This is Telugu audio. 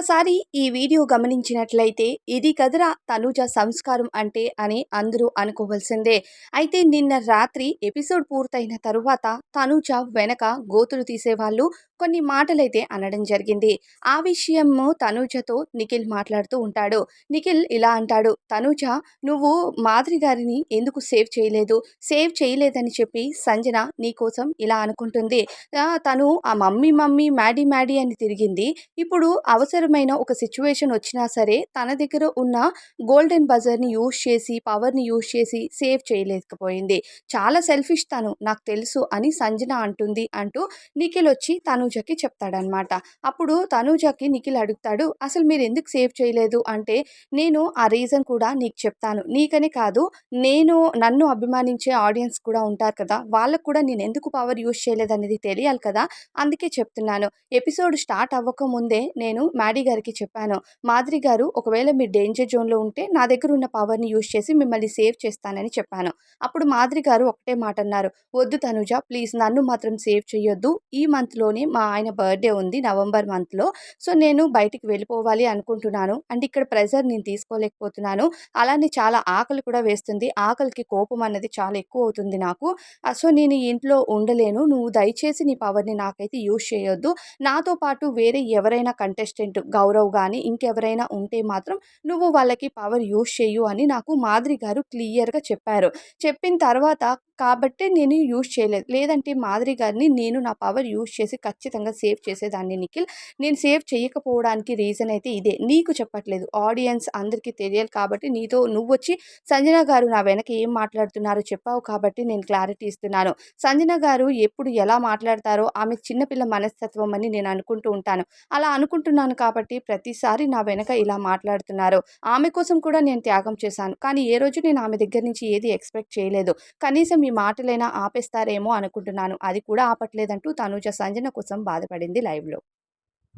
ఒకసారి ఈ వీడియో గమనించినట్లయితే ఇది కదరా తనుజ సంస్కారం అంటే అని అందరూ అనుకోవాల్సిందే. అయితే నిన్న రాత్రి ఎపిసోడ్ పూర్తయిన తరువాత తనుజ వెనక గోతులు తీసేవాళ్ళు కొన్ని మాటలైతే అనడం జరిగింది. ఆ విషయము తనుజతో నిఖిల్ మాట్లాడుతూ ఉంటాడు. నిఖిల్ ఇలా అంటాడు తనుజ నువ్వు మాధురి గారిని ఎందుకు సేవ్ చేయలేదు? సేవ్ చేయలేదని చెప్పి సంజన నీకోసం ఇలా అనుకుంటుంది. తను ఆ మమ్మీ మమ్మీ మ్యాడీ మ్యాడీ అని తిరిగింది. ఇప్పుడు అవసరం అవసరమైన ఒక సిచ్యువేషన్ వచ్చినా సరే తన దగ్గర ఉన్న గోల్డెన్ బజర్ని యూజ్ చేసి పవర్ని యూజ్ చేసి సేవ్ చేయలేకపోయింది. చాలా సెల్ఫిష్ తను నాకు తెలుసు అని సంజన అంటుంది అంటూ నిఖిల్ వచ్చి తనూజకి చెప్తాడనమాట అప్పుడు తనూజకి నిఖిల్ అడుగుతాడు అసలు మీరు ఎందుకు సేవ్ చేయలేదు? అంటే నేను ఆ రీజన్ కూడా నీకు చెప్తాను. నీకని కాదు నేను నన్ను అభిమానించే ఆడియన్స్ కూడా ఉంటారు కదా వాళ్ళకు కూడా నేను ఎందుకు పవర్ యూజ్ చేయలేదు అనేది తెలియాలి కదా అందుకే చెప్తున్నాను. ఎపిసోడ్ స్టార్ట్ అవ్వక ముందే నేను మ్యాడీ గారికి చెప్పాను. మాధురి గారు ఒకవేళ మీరు డేంజర్ జోన్లో ఉంటే నా దగ్గర ఉన్న పవర్ని యూజ్ చేసి మిమ్మల్ని సేవ్ చేస్తానని చెప్పాను. అప్పుడు మాధురి గారు ఒకటే మాట అన్నారు. వద్దు తనుజ ప్లీజ్ నన్ను మాత్రం సేవ్ చేయొద్దు ఈ మంత్లోనే మా ఆయన బర్త్డే ఉంది నవంబర్ మంత్లో సో నేను బయటికి వెళ్ళిపోవాలి అనుకుంటున్నాను. అండ్ ఇక్కడ ప్రెజర్ నేను తీసుకోలేకపోతున్నాను. అలానే చాలా ఆకలి కూడా వేస్తుంది. ఆకలికి కోపం అన్నది చాలా ఎక్కువ అవుతుంది నాకు. సో నేను ఇంట్లో ఉండలేను. నువ్వు దయచేసి నీ పవర్ని నాకైతే యూజ్ చేయొద్దు నాతో పాటు వేరే ఎవరైనా కంటెస్టెంట్ గౌరవ్ కానీ ఇంకెవరైనా ఉంటే మాత్రం నువ్వు వాళ్ళకి పవర్ యూజ్ చేయు అని నాకు మాదిరి గారు క్లియర్గా చెప్పారు. చెప్పిన తర్వాత కాబట్టే నేను యూజ్ చేయలేదు. లేదంటే మాదిరి గారిని నేను నా పవర్ యూజ్ చేసి ఖచ్చితంగా సేవ్ చేసేదాన్ని నిఖిల్. నేను సేవ్ చేయకపోవడానికి రీజన్ అయితే ఇదే. నీకు చెప్పట్లేదు. ఆడియన్స్ అందరికీ తెలియాలి కాబట్టి నీతో నువ్వు వచ్చి సంజన గారు నా వెనక ఏం మాట్లాడుతున్నారో చెప్పావు కాబట్టి నేను క్లారిటీ ఇస్తున్నాను. సంజన గారు ఎప్పుడు ఎలా మాట్లాడతారో ఆమె చిన్నపిల్ల మనస్తత్వం అని నేను అనుకుంటూ ఉంటాను. అలా అనుకుంటున్నాను కాబట్టి కాబట్టి ప్రతిసారి నా వెనక ఇలా మాట్లాడుతున్నారు. ఆమె కోసం కూడా నేను త్యాగం చేశాను. కానీ ఏ రోజు నేను ఆమె దగ్గర నుంచి ఏది ఎక్స్పెక్ట్ చేయలేదు. కనీసం ఈ మాటలైనా ఆపేస్తారేమో అనుకుంటున్నాను. అది కూడా ఆపట్లేదంటూ తనుజ సంజన కోసం బాధపడింది లైవ్లో.